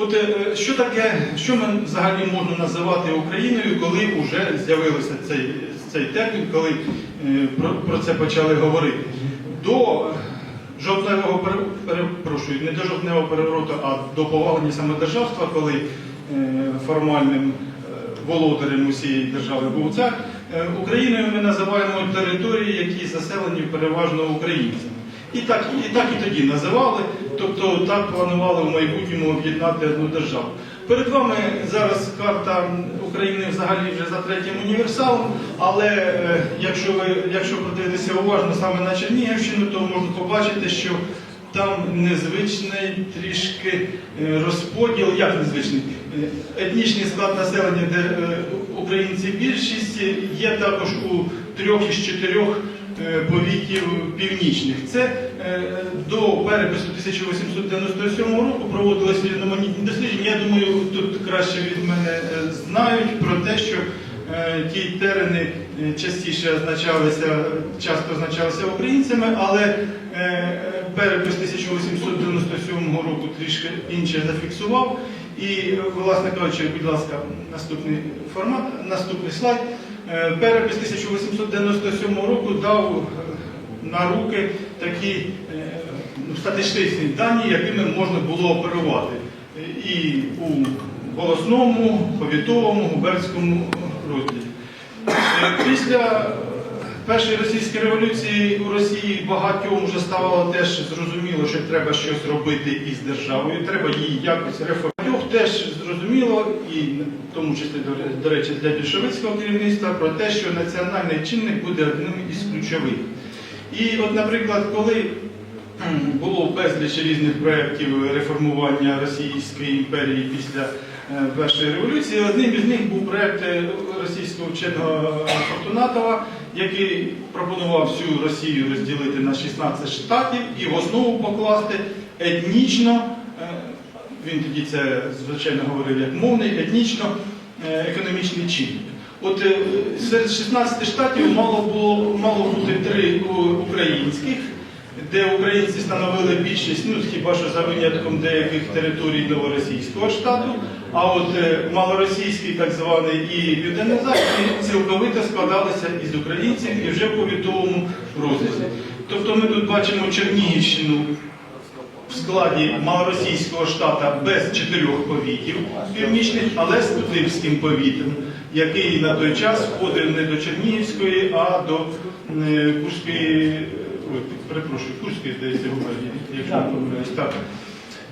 От е, що таке, що ми взагалі можна називати Україною, коли вже з'явився цей, цей термін, коли е, про, про це почали говорити? До жовтневого перепрошую, не до жовтневого перевороту, а до повалення самодержавства, коли е, формальним володарем усієї держави був цар, Україною ми називаємо території, які заселені переважно українцями. І так, і так і тоді називали, тобто так планували в майбутньому об'єднати одну державу. Перед вами зараз карта України взагалі вже за третім універсалом, але е, якщо ви якщо подивитися уважно саме на Чернігівщину, то можна побачити, що там незвичний трішки е, розподіл, як незвичний, Е, етнічний склад населення, де українці більшість, є також у трьох із чотирьох повітів північних. Це е, до перепису 1897 року проводилися різноманітні дослідження. Я думаю, тут краще від мене е, знають про те, що е, ті терени е, частіше означалися, часто означалися українцями, але е, е, перепис 1897 року трішки інше зафіксував. І, е, власне кажучи, будь ласка, наступний формат, наступний слайд. Е, Перепис 1897 року дав е, на руки такі е, ну, статистичні дані, якими можна було оперувати і у голосному, повітовому, губернському розділі. Після першої російської революції у Росії багатьом вже ставало теж зрозуміло, що треба щось робити із державою, треба її якось реформувати. Теж зрозуміло, і в тому числі, до- речі, для більшовицького керівництва, про те, що національний чинник буде одним із ключових. І от, наприклад, коли було безліч різних проєктів реформування Російської імперії після е, першої революції, одним із них був проєкт е, російського вченого Фортунатова, який пропонував всю Росію розділити на 16 штатів і в основу покласти етнічно, він тоді це звичайно говорив як мовний, етнічно е, чинник. От е, серед 16 штатів мало було мало бути три українських, де українці становили більшість, ну хіба що за винятком деяких територій новоросійського штату. А от е, малоросійський, так званий і південно-західний цілковито складалися із українців і вже в повітовому розрізі. Тобто ми тут бачимо Чернігівщину складі малоросійського штата без чотирьох повітів північних, але з Путивським повітом, який на той час входив не до Чернігівської, а до е, Курської, ой, перепрошую, Курської, здається, губернії, якщо не помиляюсь. Так.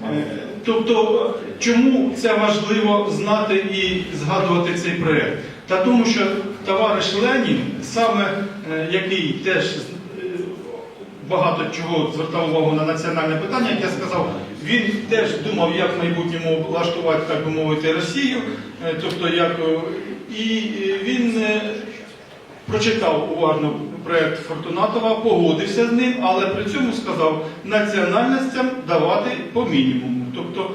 Е, Тобто, чому це важливо знати і згадувати цей проєкт? Та тому, що товариш Ленін, саме е, який теж е, багато чого звертав увагу на національне питання, як я сказав, він теж думав, як в майбутньому влаштувати, так би мовити, Росію. Е, Тобто, як, е, і е, він прочитав уважно проєкт Фортунатова, погодився з ним, але при цьому сказав національностям давати по мінімуму. Тобто,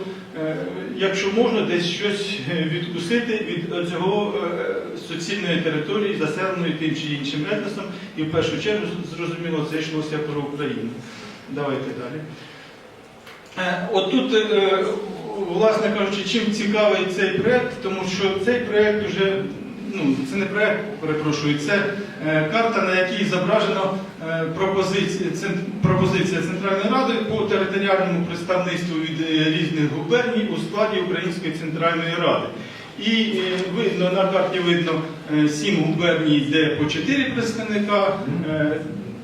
якщо можна десь щось відкусити від цього суцільної території, заселеної тим чи іншим етносом, і в першу чергу зрозуміло, це йшлося про Україну. Давайте далі. Е, Отут, е, власне кажучи, чим цікавий цей проєкт, тому що цей проєкт вже, ну, це не проєкт, перепрошую, це е, карта, на якій зображено пропозиція, Центральної Ради по територіальному представництву від різних губерній у складі Української Центральної Ради. І е, видно, на карті видно е, сім губерній, де по чотири представника, е,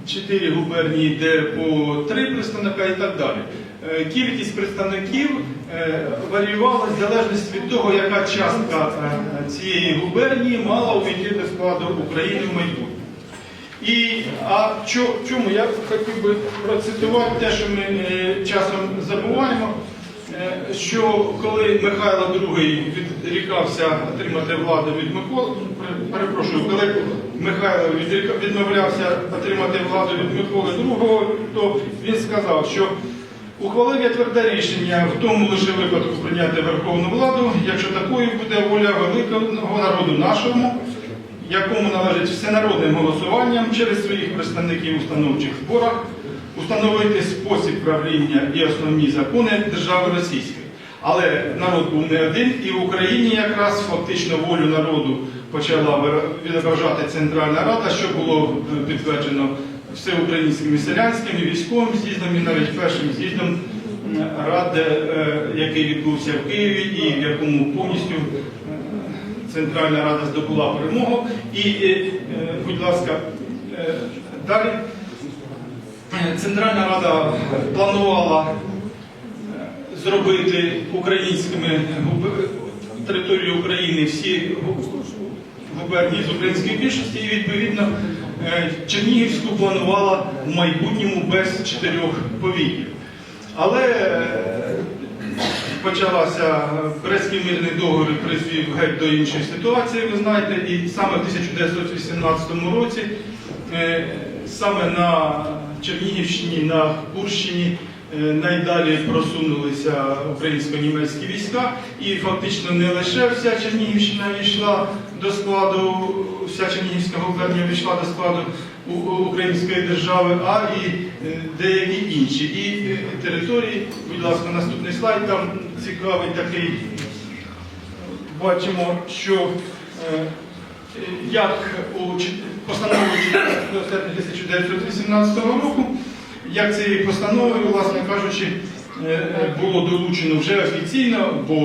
чотири губернії, де по три представника і так далі. Е, Кількість представників е, варіювала в залежності від того, яка частка е, цієї губернії мала увійти до складу України в майбутньому. І а чому я хотів би процитувати те, що ми е, часом забуваємо, е, що коли Михайло II відрікався отримати владу від Миколи, перепрошую, коли Михайло відмовлявся отримати владу від Миколи II, то він сказав, що ухвалив я тверде рішення в тому лише випадку прийняти верховну владу, якщо такою буде воля великого народу нашому, якому належить всенародним голосуванням через своїх представників у установчих зборах установити спосіб правління і основні закони держави Російської. Але народ був не один, і в Україні якраз фактично волю народу почала відображати Центральна Рада, що було е, підтверджено всеукраїнським і селянським, і військовим з'їздом, і навіть першим з'їздом Ради, е, який відбувся в Києві, і в якому повністю е, Центральна Рада здобула перемогу. І, е, е, будь ласка, е, далі. Центральна Рада планувала е, зробити українськими територію України всі губернії з української більшості, і відповідно е, Чернігівську планувала в майбутньому без чотирьох повітів. Але е, почалася Брестський мирний договір призвів геть до іншої ситуації, ви знаєте, і саме в 1918 році саме на Чернігівщині, на Курщині е, найдалі просунулися українсько-німецькі війська, і фактично не лише вся Чернігівщина війшла до складу, вся Чернігівська губернія війшла до складу української держави, а і е, деякі інші. І е, території, будь ласка, наступний слайд, там цікавий такий. Бачимо, що як у постанові 1918 року, як цією постановою, власне кажучи, е, е, було долучено вже офіційно, бо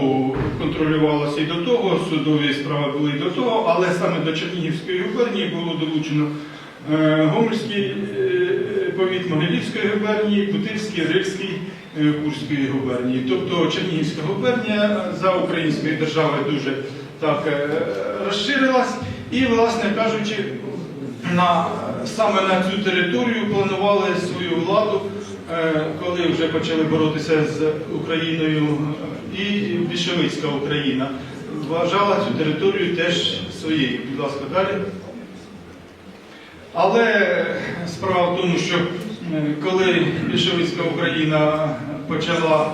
контролювалося і до того, судові справи були і до того, але саме до Чернігівської губернії було долучено е, Гомельський повіт Могилівської губернії, Путильський, Рильський Курської губернії. Тобто Чернігівська губернія за українською державою дуже так розширилась і, власне кажучи, на, саме на цю територію планували свою владу, е, коли вже почали боротися з Україною е, і більшовицька Україна. Вважала цю територію теж своєю. Будь ласка, далі. Але справа в тому, що е, коли більшовицька Україна почала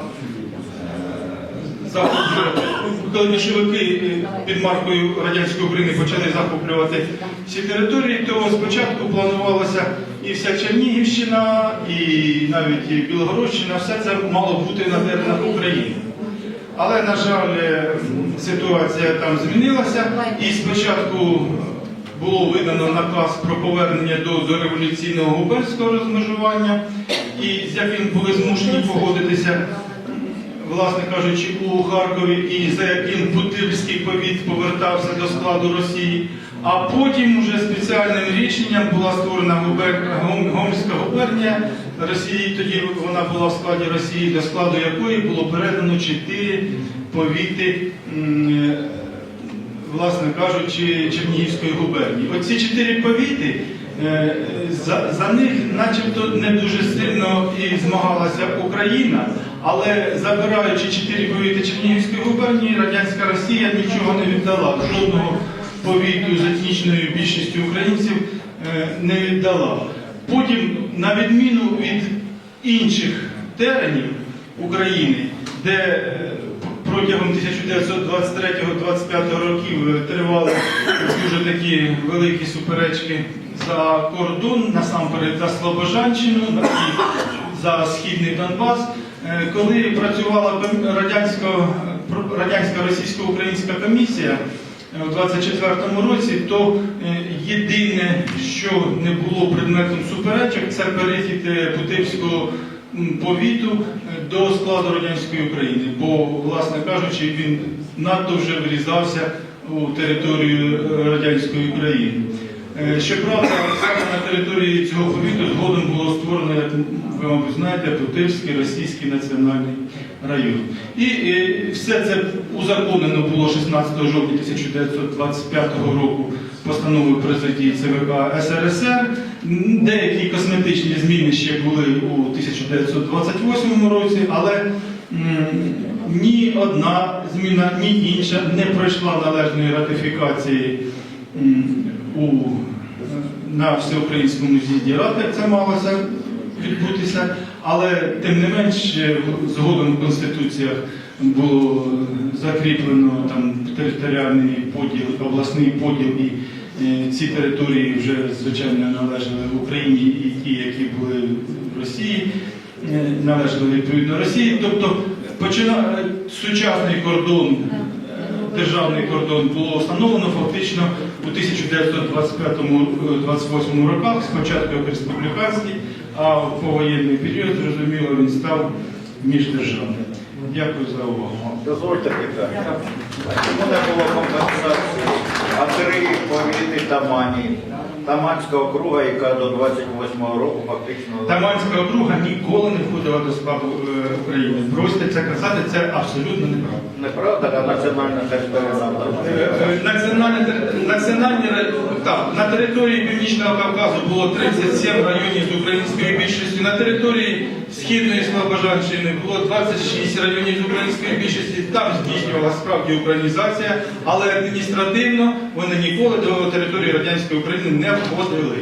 захоплювати, коли більшовики е, під маркою радянської України почали захоплювати всі території, то спочатку планувалося і вся Чернігівщина, і навіть і Білгородщина, все це мало бути на теренах України. Але, на жаль, е, ситуація там змінилася, і спочатку було видано наказ про повернення до, до революційного губернського розмежування, і з яким були змушені погодитися, власне кажучи, у Харкові, і за яким Путильський повіт повертався до складу Росії. А потім уже спеціальним рішенням була створена губер... Гом- губернія Росії. Тоді вона була в складі Росії, до складу якої було передано чотири повіти, е, власне кажучи, Чернігівської губернії. Оці чотири повіти. Е, За, за них начебто не дуже сильно і змагалася Україна, але забираючи чотири повіти Чернігівської губернії, радянська Росія нічого не віддала. Жодного повіту з етнічною більшістю українців е, не віддала. Потім, на відміну від інших теренів України, де е, протягом 1923-25 років тривали дуже такі великі суперечки за кордон, насамперед за Слобожанщину за Східний Донбас. Е, Коли працювала радянсько- про- радянська російсько-українська комісія е, у 24-му році, то е, єдине, що не було предметом суперечок, це перехід Путивського повіту до складу радянської України, бо, власне кажучи, він надто вже врізався у територію радянської України. Е, Щоправда, саме на території цього повіту згодом було створено, як ви, мабуть, знаєте, Путивський російський національний район. І е, все це узаконено було 16 жовтня 1925 року постановою президії ЦВК СРСР. Деякі косметичні зміни ще були у 1928 році, але ні одна зміна, ні інша не пройшла належної ратифікації у, на всеукраїнському з'їзді ради, це малося відбутися, але тим не менш е, згодом в конституціях було закріплено там територіальний поділ, обласний поділ, і е, ці території вже звичайно належали Україні, і ті, які були в Росії, е, належали відповідно Росії. Тобто почина... сучасний кордон, е, державний кордон було встановлено фактично у 1925-28 роках, спочатку як республіканський, а в повоєнний період, зрозуміло, він став міждержавним. Дякую за увагу. Дозвольте питання. Чому не було компенсації три повіти Тамані, Таманського округа, яка до 28-го року фактично... Таманська округа ніколи не входила до складу е, України. Просьте це казати, це абсолютно неправда. Неправда, а національна територія Е, тер- національні ре- так, на території Північного Кавказу було 37 районів з українською більшістю. На території Східної Слобожанщини було 26 районів української більшості. Там здійснювалася справді українізація, але адміністративно вони ніколи до території радянської України не входили.